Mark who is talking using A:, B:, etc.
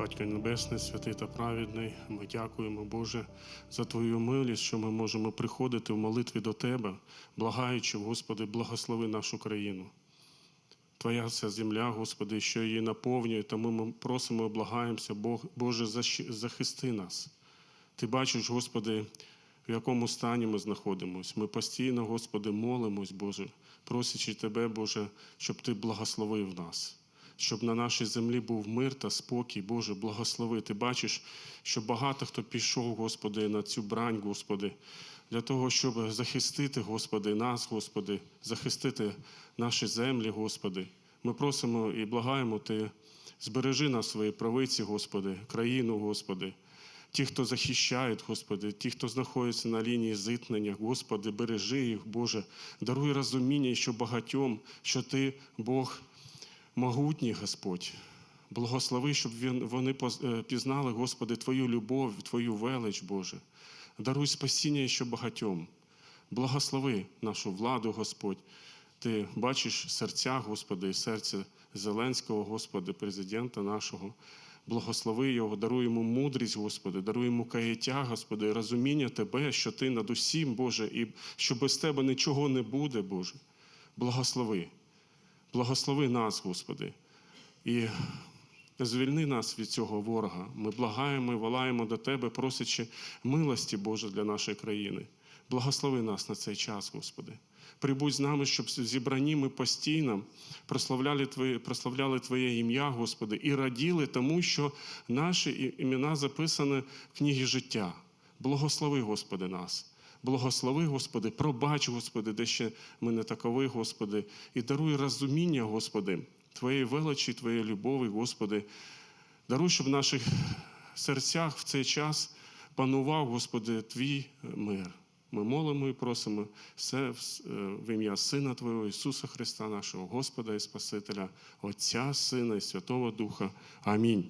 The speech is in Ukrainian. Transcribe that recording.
A: Батько Небесний, святий та праведний, ми дякуємо, Боже, за Твою милість, що ми можемо приходити в молитві до Тебе, благаючи, Господи, благослови нашу країну. Твоя ця земля, Господи, що її наповнює, тому ми просимо і благаємося, Боже, захисти нас. Ти бачиш, Господи, в якому стані ми знаходимося. Ми постійно, Господи, молимось, Боже, просячи Тебе, Боже, щоб Ти благословив нас, щоб на нашій землі був мир та спокій, Боже, благослови. Ти бачиш, що багато хто пішов, Господи, на цю брань, Господи, для того, щоб захистити, Господи, нас, Господи, захистити наші землі, Господи. Ми просимо і благаємо Ти, збережи нас в своїй правиці, Господи, країну, Господи. Ті, хто захищають, Господи, ті, хто знаходиться на лінії зіткнення, Господи, бережи їх, Боже, даруй розуміння, що багатьом, що Ти, Бог, могутній Господь. Благослови, щоб вони е, пізнали, Господи, Твою любов, Твою велич, Боже. Даруй спасіння ще багатьом. Благослови нашу владу, Господь. Ти бачиш серця, Господи, і серце Зеленського, Господи, президента нашого. Благослови його, даруй йому мудрість, Господи, даруй йому каяття, Господи, розуміння Тебе, що Ти над усім, Боже, і що без Тебе нічого не буде, Боже. Благослови. Благослови нас, Господи. І звільни нас від цього ворога. Ми благаємо і волаємо до Тебе, просячи милості, Боже, для нашої країни. Благослови нас на цей час, Господи. Прибудь з нами, щоб в зібранні ми постійно прославляли Твоє, прославляли Твоє ім'я, Господи, і раділи тому, що наші імена записані в книгі життя. Благослови, Господи, нас. Благослови, Господи, пробач, Господи, де ще ми не такові, Господи, і даруй розуміння, Господи, Твоєї величі, Твоєї любові, Господи. Даруй, щоб в наших серцях в цей час панував, Господи, Твій мир. Ми молимо і просимо все в е, в ім'я Сина Твого Ісуса Христа, нашого Господа і Спасителя, Отця, Сина і Святого Духа. Амінь.